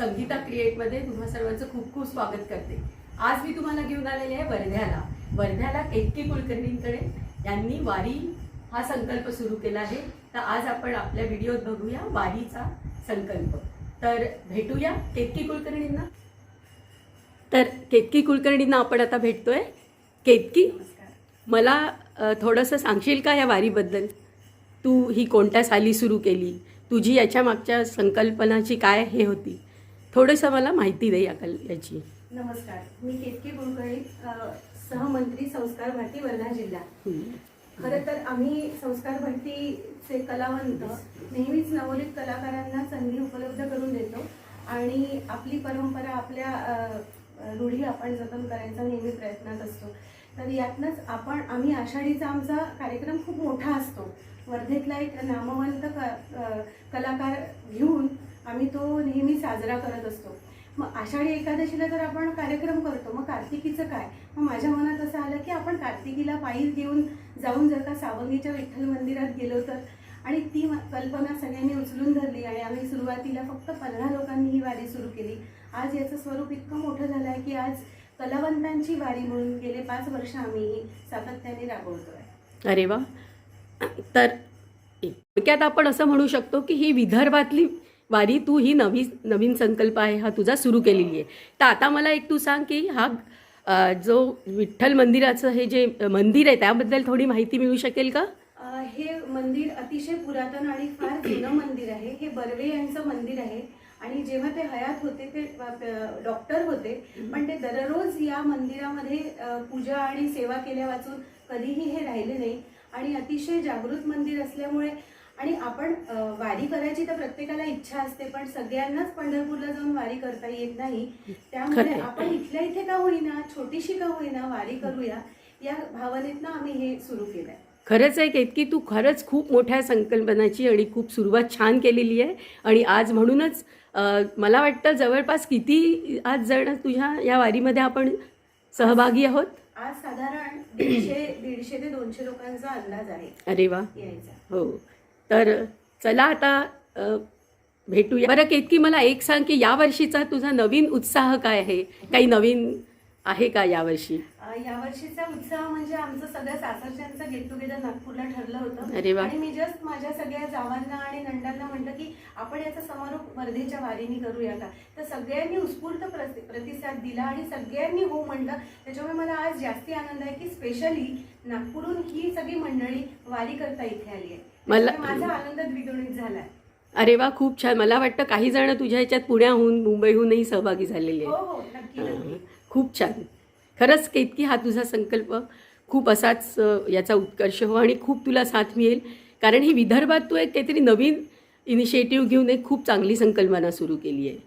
संगीता क्रिएटमध्ये तुम्हा सर्वांचं खूप खूप स्वागत करते. आज मी तुम्हाला घेऊन आलेले आहे वर्ध्याला. वर्ध्याला केतकी कुलकर्णींकडे. यांनी वारी हा संकल्प सुरू केला आहे. तर आज आपण आपल्या व्हिडिओत बघूया वारीचा संकल्प. तर भेटूया केतकी कुलकर्णींना. तर केतकी कुलकर्णींना आपण आता भेटतोय. केतकी मला थोडंसं सांगशील का या वारीबद्दल? तू ही कोणत्या साली सुरू केली? तुझी याच्या मागच्या संकल्पनाची काय हे होती? थोडंसं मला माहिती दे या कल याची. नमस्कार. मी केतकी कुलकर्णी सहमंत्री संस्कार भारती वर्धा जिल्हा. खरं तर आम्ही संस्कार भारतीचे कलावंत नेहमीच नवोदित कलाकारांना संधी उपलब्ध करून देतो आणि आपली परंपरा आपल्या रूढी आपण जतन करायचा नेहमी प्रयत्नात असतो. तर यातनंच आपण आम्ही आषाढीचा आमचा कार्यक्रम खूप मोठा असतो. वर्धेतला एक नामवंत क कलाकार घेऊन आम्ही तो नेहमी साजरा करत असतो. मग आषाढी एकादशीला तर आपण कार्यक्रम करतो मग कार्तिकीचं काय? मग माझ्या मनात असं आलं की आपण कार्तिकीला पायी घेऊन जाऊन जर का सावंगीच्या विठ्ठल मंदिरात गेलो तर. आणि ती कल्पना सगळ्यांनी उचलून धरली आणि आम्ही सुरुवातीला फक्त पंधरा लोकांनी ही वारी सुरू केली. आज याचं स्वरूप इतकं मोठं झालं आहे की आज कलावंतांची वारी म्हणून गेले पाच वर्ष आम्ही ही सातत्याने आहे अरे वा. तर थोडक्यात आपण असं म्हणू शकतो की ही विदर्भातली वारी तू ही नवी नवीन संकल्प आहे हा तुझा सुरू केलेली आहे. तर आता मला एक तू सांग की हा जो विठ्ठल मंदिराचं हे जे मंदिर आहे त्याबद्दल थोडी माहिती मिळू शकेल का? हे मंदिर अतिशय पुरातन आणि फार जुनं मंदिर आहे. हे बर्वे यांचं मंदिर आहे. आणि जेव्हा ते हयात होते ते डॉक्टर होते. पण ते दररोज या मंदिरामध्ये पूजा आणि सेवा केल्या वाचून कधीही हे राहिले नाही. आणि अतिशय जागृत मंदिर असल्यामुळे आणि आपण वारी करायची तर प्रत्येकाला इच्छा असते पण सगळ्यांनाच पंढरपूरला जाऊन वारी करता येत नाही. त्यामुळे. आपण इथल्या इथे का होईना छोटीशी का होईना वारी करूया या भावनेतनं आम्ही हे सुरू केलंय. खरंच आहे केतकी तू खरंच खूप मोठ्या संकल्पनाची आणि खूप सुरुवात छान केलेली आहे. आणि आज म्हणूनच मला वाटतं जवळपास किती आज जण तुझ्या या वारीमध्ये आपण सहभागी आहोत? आज साधारण दीडशे दीडशे ते दोनशे लोकांचा अंदाज आहे. अरे वा. हो. तर चला आता भेटूया. बरं केतकी मला एक सांग की या वर्षीचा तुझा नवीन उत्साह काय आहे? काही नवीन आहे का यावर्षी? यावर्षीचा उत्साह म्हणजे आमचं सगळ्या सासरच्यांचं गेट टुगेदर नागपूरला ठरलं होतं. अरे वा. आणि मी जस्ट माझ्या सगळ्या जावांना आणि नंदांना म्हटलं की आपण याचा समारोप वर्धेच्या वारीनी करूया का? तर सगळ्यांनी उत्स्फूर्त प्रति- प्रतिसाद दिला आणि सगळ्यांनी हो म्हणलं. त्याच्यामुळे मला आज जास्ती आनंद आहे की स्पेशली नागपूरहून ही सगळी मंडळी वारी करता इथे आली आहे. मला- माझा आनंद द्विगुणित झालाय. अरे वा खूप छान. मला वाटतं काही जण तुझ्या ह्याच्यात पुण्याहून मुंबईहूनही सहभागी झालेले हो आहेत. हो नक्की नक्की. खूप छान. खरंच केतकी हा तुझा संकल्प खूप असाच याचा उत्कर्ष हो आणि खूप तुला साथ मिळेल. कारण ही विदर्भात तू एक काहीतरी नवीन इनिशिएटिव्ह घेऊन एक खूप चांगली संकल्पना सुरू केली आहे.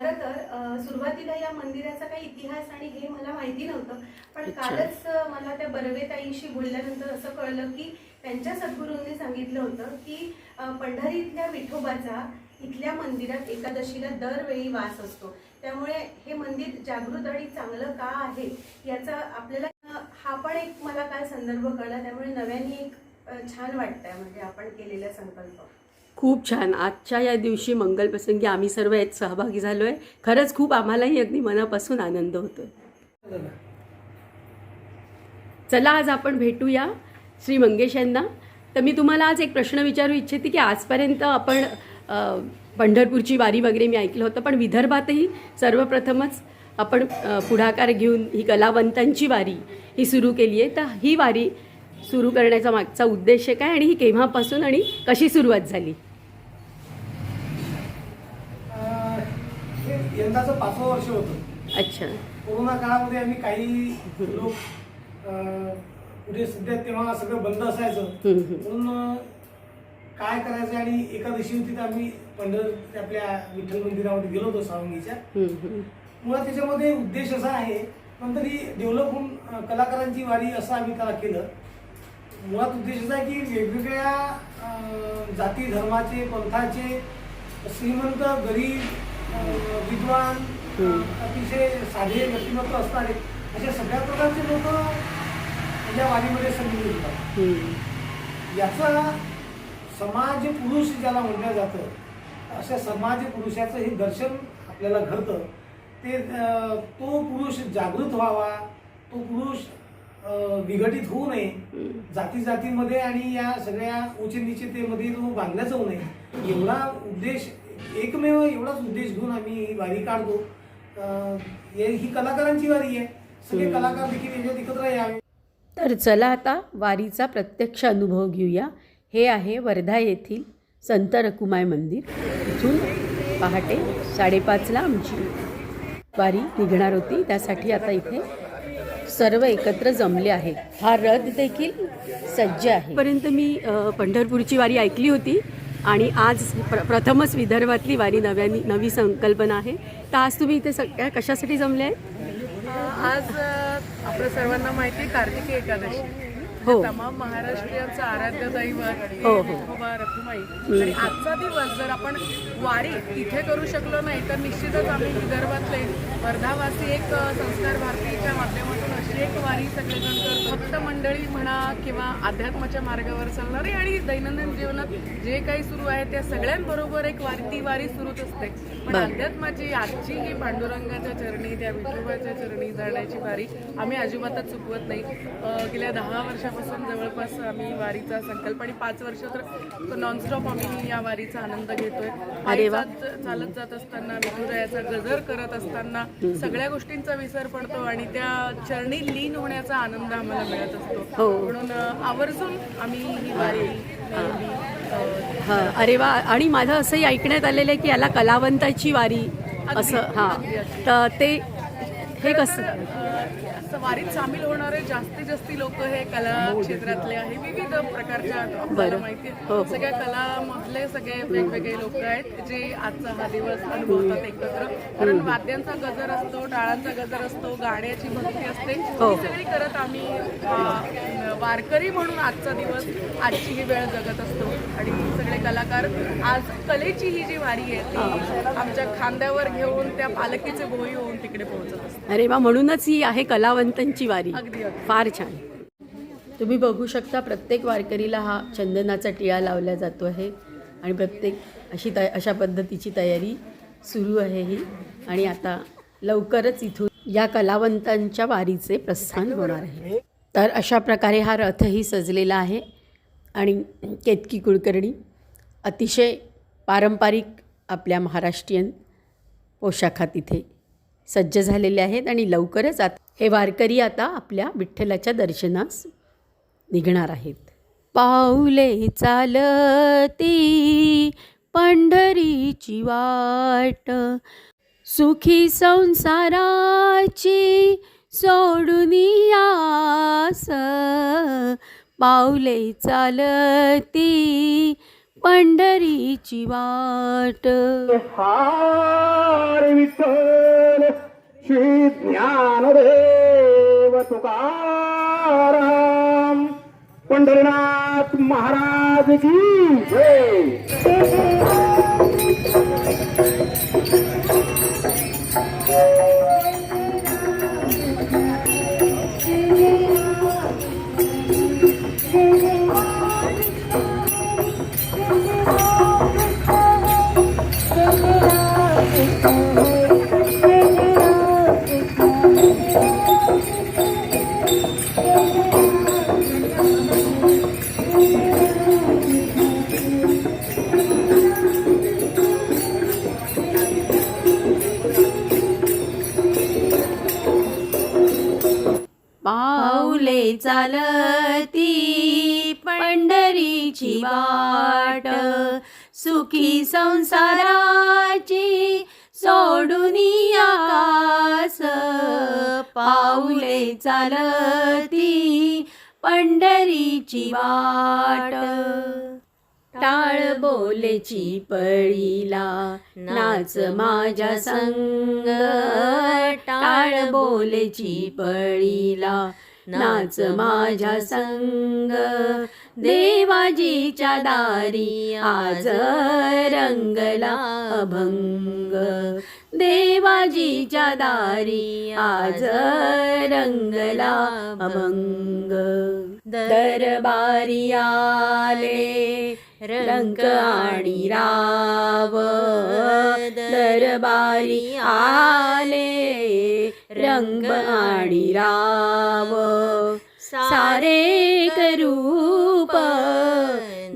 खरं तर सुरुवातीला या मंदिराचा काही इतिहास आणि हे मला माहिती नव्हतं पण. कालच मला त्या बर्वेताईशी बोलल्यानंतर असं कळलं की त्यांच्या सद्गुरूंनी सांगितलं होतं की पंढरीतल्या विठोबाचा इथल्या मंदिरात एकादशीला दरवेळी वास असतो. त्यामुळे हे मंदिर जागृत आणि चांगलं का आहे याचा आपल्याला हा पण एक मला काय संदर्भ कळला. त्यामुळे नव्याने एक छान वाटतंय म्हणजे आपण केलेला संकल्प. खूप छान. आजच्या या दिवशी मंगलप्रसंगी आम्ही सर्व यात सहभागी झालो आहे खरंच खूप आम्हालाही अगदी मनापासून आनंद होतोय. चला आज आपण भेटूया श्री मंगेश यांना. तर मी तुम्हाला आज एक प्रश्न विचारू इच्छिते की आजपर्यंत आपण पंढरपूरची वारी वगैरे मी ऐकलं होतं पण विदर्भातही सर्वप्रथमच आपण पुढाकार घेऊन ही कलावंतांची वारी ही सुरू केली आहे. तर ही वारी सुरू करण्याचा मागचा उद्देश काय आणि ही केव्हापासून आणि कशी सुरुवात झाली? यंदाचं पाचवं वर्ष होतं. अच्छा. कोरोना काळामध्ये आम्ही काही लोक म्हणजे सध्या तेव्हा सगळं बंद असायचं. म्हणून काय करायचं आणि एकादशी होती तर आम्ही पंढर आपल्या विठ्ठल मंदिरामध्ये गेलो होतो सावंगीच्या. मुळात त्याच्यामध्ये उद्देश असा आहे नंतर ही डेव्हलप होऊन कलाकारांची वारी असं आम्ही त्याला केलं मुळात उद्देश असा आहे की वेगवेगळ्या जाती धर्माचे पंथाचे श्रीमंत गरीब विद्वान अतिशय साधे व्यक्तिमत्व असणारे अशा सगळ्या प्रकारचे लोक या वारीमध्ये संधी मिळतात. याचा समाज पुरुष ज्याला म्हटलं जातं अशा समाज पुरुषाचं हे दर्शन आपल्याला घडतं. ते तो पुरुष जागृत व्हावा तो पुरुष विघटित होऊ नये. जाती जातीमध्ये आणि या सगळ्या उच्च तो बांधला जाऊ नये. एवढा उद्देश एकमेव एवढाच उद्देश घेऊन आम्ही ही वारी काढतो. ही कलाकारांची वारी आहे. सगळे कलाकार देखील याच्यात एकत्र यावे. तर चला आता वारीचा प्रत्यक्ष अनुभव घेऊया. हे आहे वर्धा येथील संत रकुमाई मंदिर. इथून पहाटे साडेपाचला आमची वारी निघणार होती. त्यासाठी आता इथे सर्व एकत्र जमले आहेत हा रथ देखील सज्ज आहे. पर्यंत मी पंढरपूरची वारी ऐकली होती आणि आज प्र प्रथमच विदर्भातली वारी नव्यानी नवी संकल्पना आहे. तर आज तुम्ही इथे सगळ्या कशासाठी जमले आहेत? आज आपल्या सर्वांना माहिती आहे कार्तिकी एकादशी. हो. तमाम महाराष्ट्रीयांचं आराध्य दैवत हे हो, रखुमाई आणि आजचा दिवस जर आपण वारी इथे करू शकलो नाही तर निश्चितच आम्ही विदर्भातले वर्धावासी एक संस्कार भारतीच्या माध्यमातून एक वारी सगळेजण करतो फक्त मंडळी म्हणा किंवा अध्यात्माच्या मार्गावर चालणारी आणि दैनंदिन जीवनात जे काही सुरू आहे त्या सगळ्यांबरोबर एक वारी ती वारी सुरूच असते. पण. अध्यात्माची आजची ही पांडुरंगाच्या चरणी त्या विठोबाच्या चरणी जाण्याची वारी आम्ही अजिबातच चुकवत नाही. गेल्या दहा वर्षापासून जवळपास आम्ही वारीचा संकल्प आणि पाच वर्ष तर नॉनस्टॉप आम्ही या वारीचा आनंद घेतोय. चालत जात असताना विठुरायाचा गजर करत असताना सगळ्या गोष्टींचा विसर पडतो आणि त्या चरणी लीन होण्याचा आनंद आम्हाला मिळत असतो. हो. म्हणून अं, आवर्जून आम्ही ही वारी नेहमी, अं, हा. अरे वा. आणि माझं असंही ऐकण्यात आलेलं आहे की याला कलावंताची वारी असं हां. तर ते हे कसं? वारीत सामील होणारे जास्तीत जास्ती लोक हे कला क्षेत्रातले आहे. विविध प्रकारच्या. माहिती हो, हो. सगळ्या कलामधले सगळे वेगवेगळे लोक आहेत जे आजचा हा दिवस अनुभवतात एकत्र. कारण वाद्यांचा गजर असतो टाळांचा गजर असतो गाण्याची भक्ती असते. हो. सगळी करत आम्ही वारकरी म्हणून आजचा दिवस आजची ही वेळ जगत असतो. आणि सगळे कलाकार आज कलेची ही जी वारी आहे ती आमच्या खांद्यावर घेऊन त्या पालखीचे भोई होऊन तिकडे पोहोचत असते अरे वा म्हणूनच ही आहे कलावंतांची वारी. फार छान. तुम्ही बघू शकता प्रत्येक वारकरीला हा चंदनाचा टिळा लावला जातो आहे आणि प्रत्येक अशी तय अशा पद्धतीची तयारी सुरू आहे ही. आणि आता लवकरच इथून या कलावंतांच्या वारीचे प्रस्थान होणार आहे. तर अशा प्रकारे हा रथही सजलेला आहे आणि केतकी कुलकर्णी अतिशय पारंपरिक आपल्या महाराष्ट्रीयन पोशाखात इथे सज्ज झालेले आहेत आणि लवकरच आता हे वारकरी आता आपल्या विठ्ठलाच्या दर्शनास निघणार आहेत. पाऊले चालती पंढरीची वाट सुखी संसाराची सोडून आस पाऊले चालती पंढरीची वाट. हार विठ्ठल श्री ज्ञानदेव तुकाराम. पंढरीनाथ महाराज की जय. पाऊले चालती पंढरीची वाट. टाळ बोलेची पळीला नाच माझ्या संग. टाळ बोलेची पळीला नाच माझ्या संग देवाजीच्या दारी आज रंगला अभंग. देवाजीच्या दारी आज रंगला अभंग. दरबारी आले रंग आणि राव दरबारी आले रंग आणि राव सारे करूप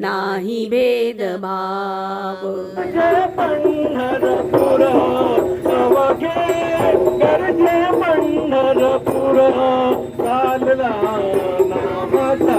नाही भेदभाव. पंढरपूर अवघे गरजे पंढरपूर चालला नामाचा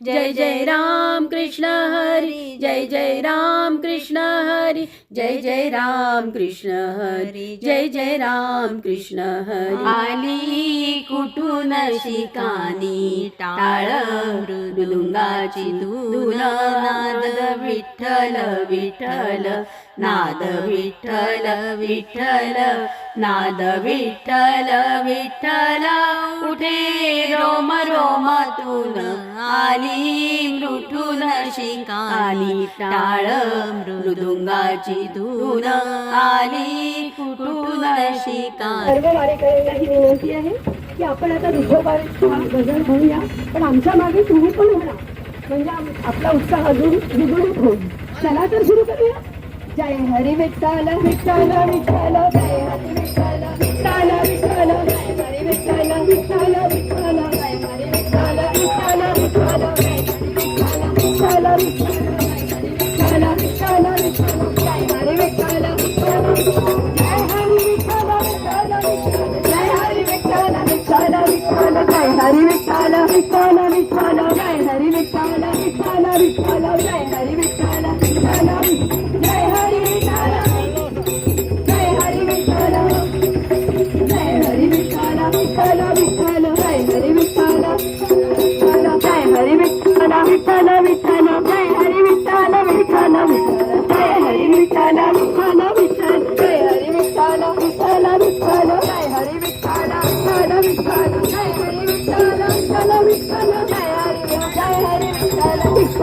जय जय राम कृष्ण हरी जय जय राम कृष्ण हरी जय जय राम कृष्ण हरी जय जय राम कृष्ण हरी। आली कुठून शिकानी टाळ मृदुंगाची नाद विठ्ठल विठ्ठल नाद विठ्ठल विठ्ठल नाद विठ्ठल विठ्ठल उठे रोम रोमातून आली मृठून शिकाली टाळ मृदुंगाची धून. आली कुठून शिकाली सर्व वारेकऱ्यांना ही विनंती आहे की आपण आता दुसरोबारीचा गजर म्हणूया. पण आमच्या मागे तुम्ही पण म्हणा म्हणजे आपला उत्साह अजून द्विगुणित होईल. चला तर सुरू करूया. जय हरी विठ्ठल विठ्ठल विठ्ठल जय हरी विठ्ठल विठ्ठल विठ्ठल जय हरी विठ्ठल विठ्ठल विठ्ठल.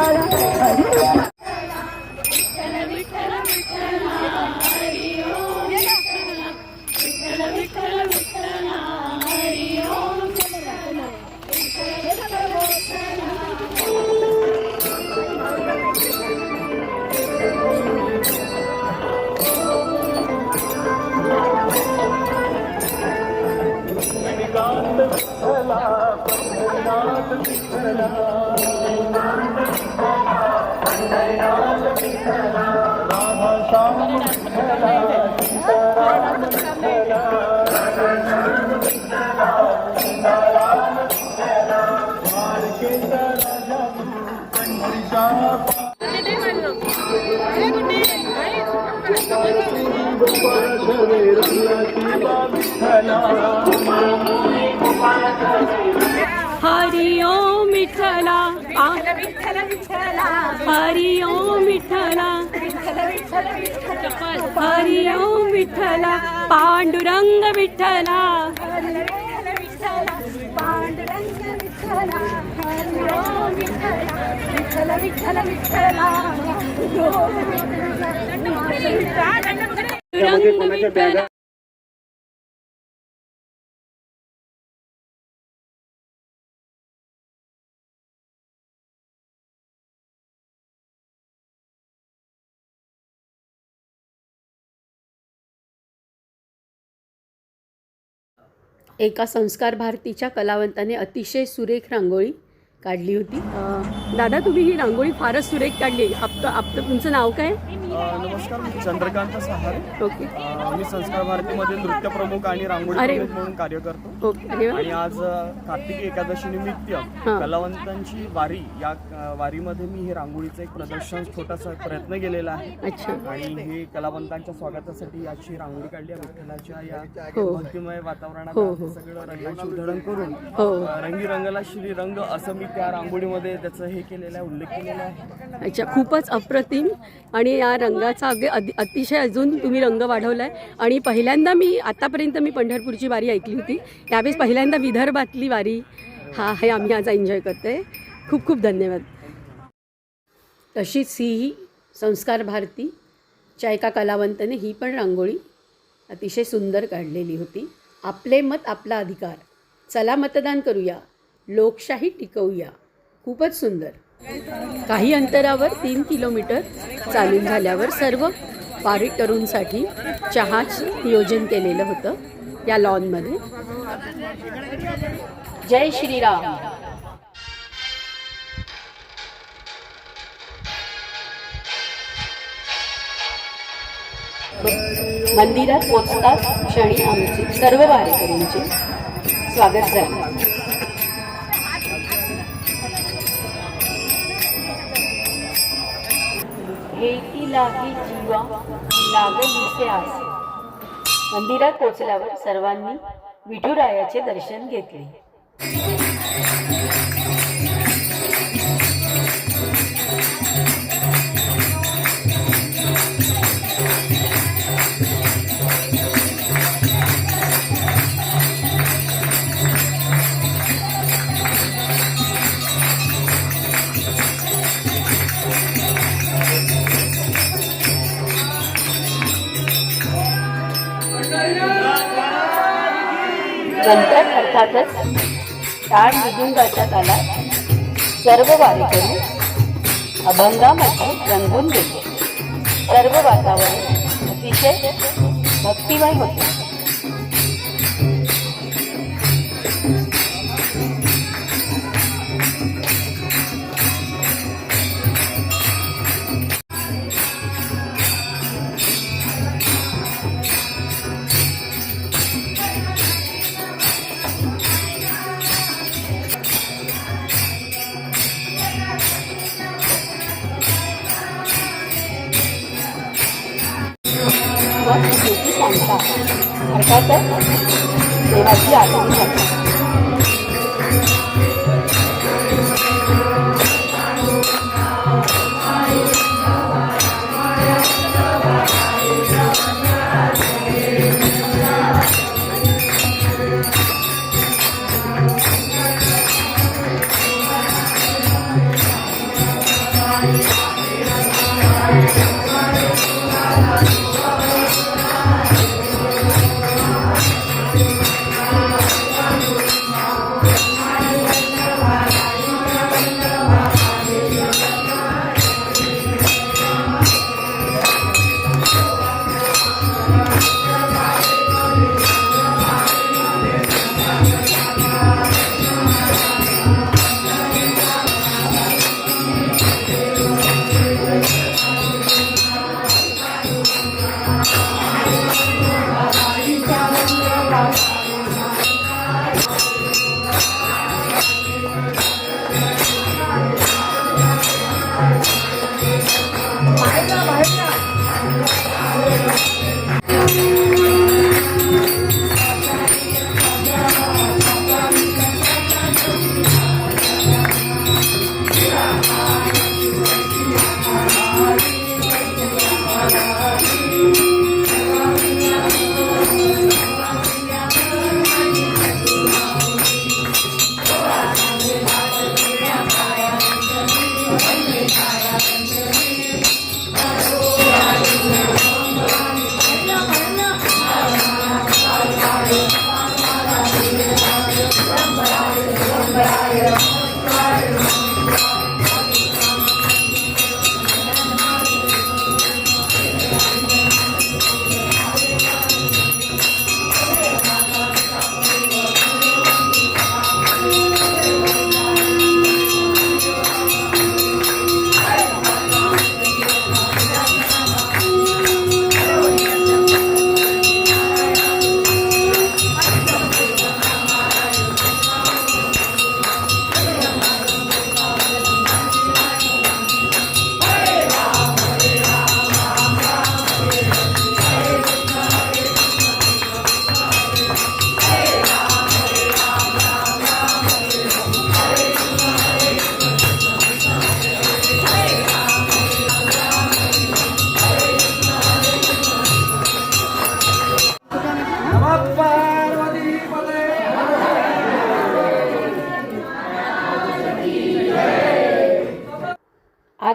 Hare विठ्ठला हरि ओम विठ्ठला हरि ओम विठ्ठला हरि ओम विठ्ठला पांडुरंग विठ्ठला एका संस्कार भारतीच्या कलावंताने अतिशय सुरेख रांगोळी काढली होती. दादा तुम्ही ही रांगोळी फारच सुरेख काढली तुमचं नाव काय नमस्कार मी चंद्रकांत सहारे ओके मी संस्कार भारतीमध्ये नृत्य प्रमुख आणि रांगोळी म्हणून कार्य करतो ओके. आणि आज कार्तिकी एकादशी निमित्त. कलावंतांची वारी या वारीमध्ये मी हे रांगोळीचं एक प्रदर्शन छोटासा प्रयत्न केलेला आहे आणि हे कलावंतांच्या स्वागतासाठी याची रांगोळी काढली विठ्ठलाच्या या हो. भक्तिमय वातावरणात हो, हो. सगळं रंगाची उधळण करून हो. अ, रंगीरंगाला श्रीरंग असं मी त्या रांगोळीमध्ये त्याचं हे केलेलं आहे उल्लेख केलेला आहे. अच्छा खूपच अप्रतिम. आणि या रंगाचा अगदी अतिशय अजून तुम्ही रंग वाढवला आहे आणि पहिल्यांदा मी आतापर्यंत मी पंढरपूरची वारी ऐकली होती. त्यावेळेस पहिल्यांदा विदर्भातली वारी हा हे आम्ही आज एन्जॉय करतोय. खूप खूप धन्यवाद. तशीच ही संस्कार भारतीच्या एका कलावंताने ही पण रांगोळी अतिशय सुंदर काढलेली होती. आपले मत आपला अधिकार. चला मतदान करूया. लोकशाही टिकवूया. खूपच सुंदर. काही अंतरावर तीन किलोमीटर चालून झाल्यावर सर्व वारीकरूंसाठी चहाच नियोजन केलेलं होतं या लॉनमध्ये. जय श्रीराम. मंदिरात पोचताच क्षणी आमची सर्व वारेकरींचे स्वागत झाले. हेती लागी जीवा लागलीसे आस मंदिरात पोचल्यावर सर्वांनी विठुरायाचे दर्शन घेतले. नंतर अर्थातच टाळ मृदुंगाच्या तालात सर्व वारेकरी अभंगामध्ये रंगून गेले सर्व वातावरण अतिशय भक्तिमय होते. व स्मृती सांगता अर्थातच देवाची आठवण होते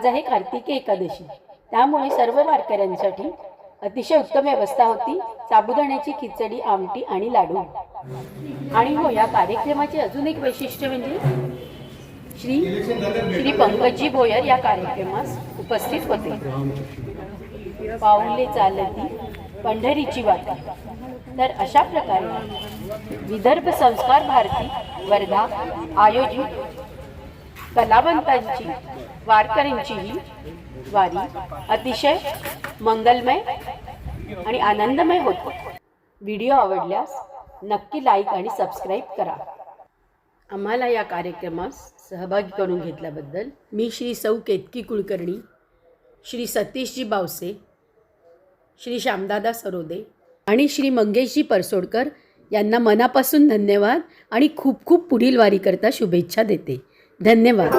आज आहे कार्तिकी एकादशी. त्यामुळे सर्व वारकऱ्यांसाठी अतिशय उत्तम व्यवस्था होती. साबुदाण्याची खिचडी आमटी आणि लाडू. आणि हो या कार्यक्रमाचे अजून एक वैशिष्ट्य म्हणजे श्री श्री पंकजी भोयर या कार्यक्रमास उपस्थित होते. पाऊले चालती पंढरीची वाटा तर अशा प्रकारे विदर्भ संस्कार भारती वर्धा आयोजित कलावंतांची वारकऱ्यांची ही वारी अतिशय मंगलमय आणि आनंदमय होतो. व्हिडिओ आवडल्यास नक्की लाईक आणि सबस्क्राईब करा. आम्हाला या कार्यक्रमास सहभागी करून घेतल्याबद्दल मी श्री सौ केतकी कुलकर्णी श्री सतीशजी बावसे श्री श्यामदादा सरोदे आणि श्री मंगेशजी परसोडकर यांना मनापासून धन्यवाद आणि खूप खूप पुढील वारीकरता शुभेच्छा देते. धन्यवाद